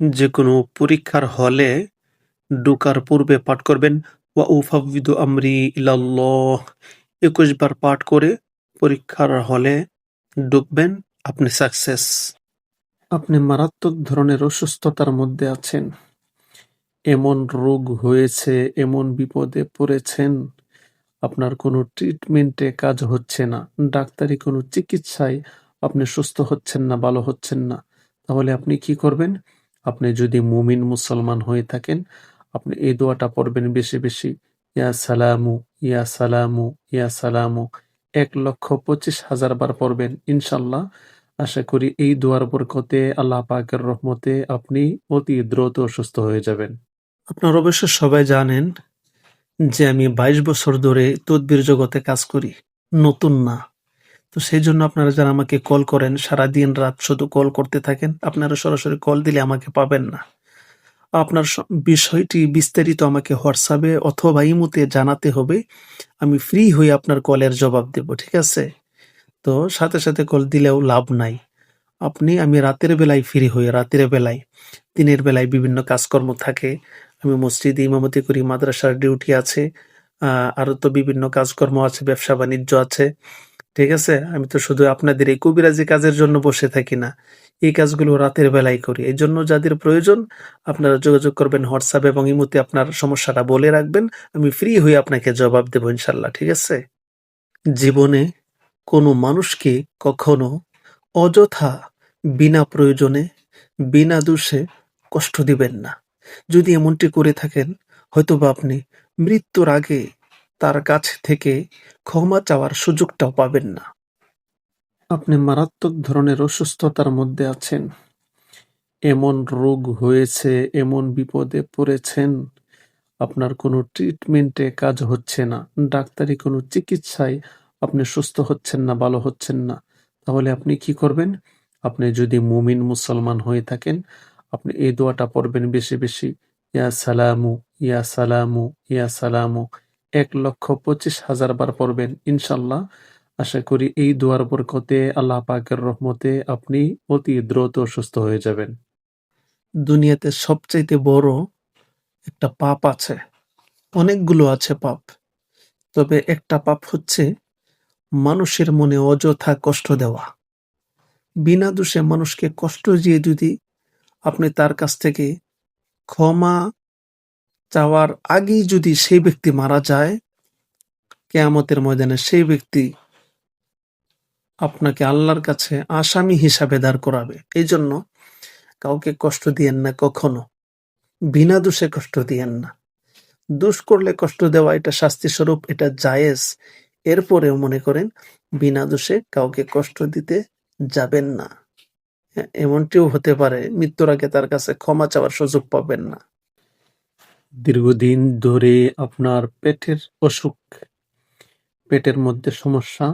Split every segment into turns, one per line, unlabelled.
যেকোনো পরীক্ষার হলে ঢোকার পূর্বে পাঠ করবেন, ওয়া উফাউযিদু আমরি ইলাল্লাহ। ২১ বার পাঠ করে পরীক্ষার হলে ঢুকবেন, আপনি সাকসেস। আপনি মারাত্মক ধরনের অসুস্থতার মধ্যে আছেন। এমন রোগ হয়েছে, এমন বিপদে পড়েছেন, আপনার কোনো ট্রিটমেন্টে কাজ হচ্ছে না, ডাক্তারি কোনো চিকিৎসায় আপনি সুস্থ হচ্ছেন না, ভালো হচ্ছেন না। তাহলে আপনি কি করবেন? আপনি যদি মুমিন মুসলমান হয়ে থাকেন, আপনি এই দোয়াটা পড়বেন বেশি বেশি, ইয়া সালামু ইয়া সালামু ইয়া সালামু। এক লক্ষ পঁচিশ হাজার বার পড়বেন, ইনশাল্লাহ। আশা করি এই দোয়ার বরকতে আল্লাহ পাকের রহমতে আপনি অতি দ্রুত সুস্থ হয়ে যাবেন। আপনার অবশ্য সবাই জানেন যে আমি বাইশ বছর ধরে তদবির জগতে কাজ করি, নতুন না। তো সেই জন্য আপনারা যারা আমাকে কল করেন সারা দিন রাত শুধু কল করতে থাকেন আপনারা সরাসরি কল দিলে আমাকে পাবেন না। আপনার বিষয়টি বিস্তারিত আমাকে হোয়াটসঅ্যাপে অথবা ইমুতে জানাতে হবে। আমি ফ্রি হয়ে আপনার কলের জবাব দেব ঠিক আছে? তো সাথে সাথে কল দিলেও লাভ নাই। আপনি আমি রাতের বেলায় ফ্রি হই রাতের বেলায়। দিনের বেলায় বিভিন্ন কাজকর্ম থাকে। আমি মসজিদে ইমামতি করি মাদ্রাসার ডিউটি আছে। আহ, আরও তো বিভিন্ন কাজকর্ম আছে ব্যবসা বাণিজ্য আছে। ঠিক আছে? আমি তো শুধু আপনাদের এই কবিরাজি কাজের জন্য বসে থাকি না। এই কাজগুলো রাতের বেলায় করি। এই জন্য যাদের প্রয়োজন, আপনারা যোগাযোগ করবেন হোয়াটসঅ্যাপ এবং ইমুতে আপনার সমস্যাটা বলে রাখবেন। আমি ফ্রি হয়ে আপনাকে জবাব দেবো ইনশাল্লাহ ঠিক আছে? জীবনে কোনো মানুষকে কখনো অযথা বিনা প্রয়োজনে, বিনা দোষে কষ্ট দিবেন না। যদি এমনটি করে থাকেন, হয়তোবা আপনি মৃত্যুর আগে তার কাছ থেকে ক্ষমা চাওয়ার সুযোগটাও পাবেন না। আপনি মারাত্মক ধরনের অসুস্থতার মধ্যে আছেন। এমন রোগ হয়েছে, এমন বিপদে পড়েছেন, আপনার কোনো ট্রিটমেন্টে কাজ হচ্ছে না, ডাক্তারি কোনো চিকিৎসায় আপনি সুস্থ হচ্ছেন না, ভালো হচ্ছেন না, তাহলে আপনি কি করবেন? আপনি যদি মুমিন মুসলমান হয়ে থাকেন, আপনি এই দোয়াটা পড়বেন বেশি বেশি, ইয়া সালামু ইয়া সালামু ইয়া সালামু। এক লক্ষ পঁচিশ হাজার বার পড়বেন। ইনশাল্লাহ আশা করি এই দোয়ার বরকতে আল্লাহ পাকের রহমতে আপনি অতি দ্রুত সুস্থ হয়ে যাবেন। দুনিয়াতে সবচাইতে বড় একটা পাপ আছে, অনেকগুলো আছে পাপ। তবে একটা পাপ হচ্ছে মানুষের মনে অযথা কষ্ট দেওয়া। বিনা দোষে মানুষকে কষ্ট দিয়ে যদি আপনি তার কাছ থেকে ক্ষমা চাওয়ার আগেই যদি সেই ব্যক্তি মারা যায় কেয়ামতের ময়দানে সেই ব্যক্তি আপনাকে আল্লাহর কাছে আসামি হিসাবে দাঁড় করাবে। এই জন্য কাউকে কষ্ট দিয়েন না কখনো। বিনা দোষে কষ্ট দিয়েন না। দোষ করলে কষ্ট দেওয়া এটা শাস্তি স্বরূপ এটা জায়েজ। এরপরেও মনে করেন বিনা দোষে কাউকে কষ্ট দিতে যাবেন না। হ্যাঁ, এমনটিও হতে পারে মৃত্যুর আগে তার কাছে ক্ষমা চাওয়ার সুযোগ পাবেন না। দীর্ঘদিন ধরে আপনার পেটের অসুখ, পেটের মধ্যে সমস্যা,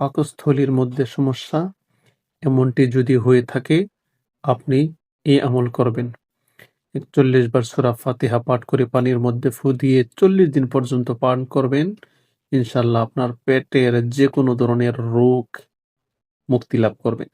পাকস্থলীর মধ্যে সমস্যা, এমনটি যদি হয়ে থাকে, আপনি এই আমল করবেন। একচল্লিশ বার সুরা ফাতিহা পাঠ করে পানির মধ্যে ফু দিয়ে চল্লিশ দিন পর্যন্ত পান করবেন। ইনশাল্লাহ আপনার পেটের যে কোনো ধরনের রোগ মুক্তি লাভ করবে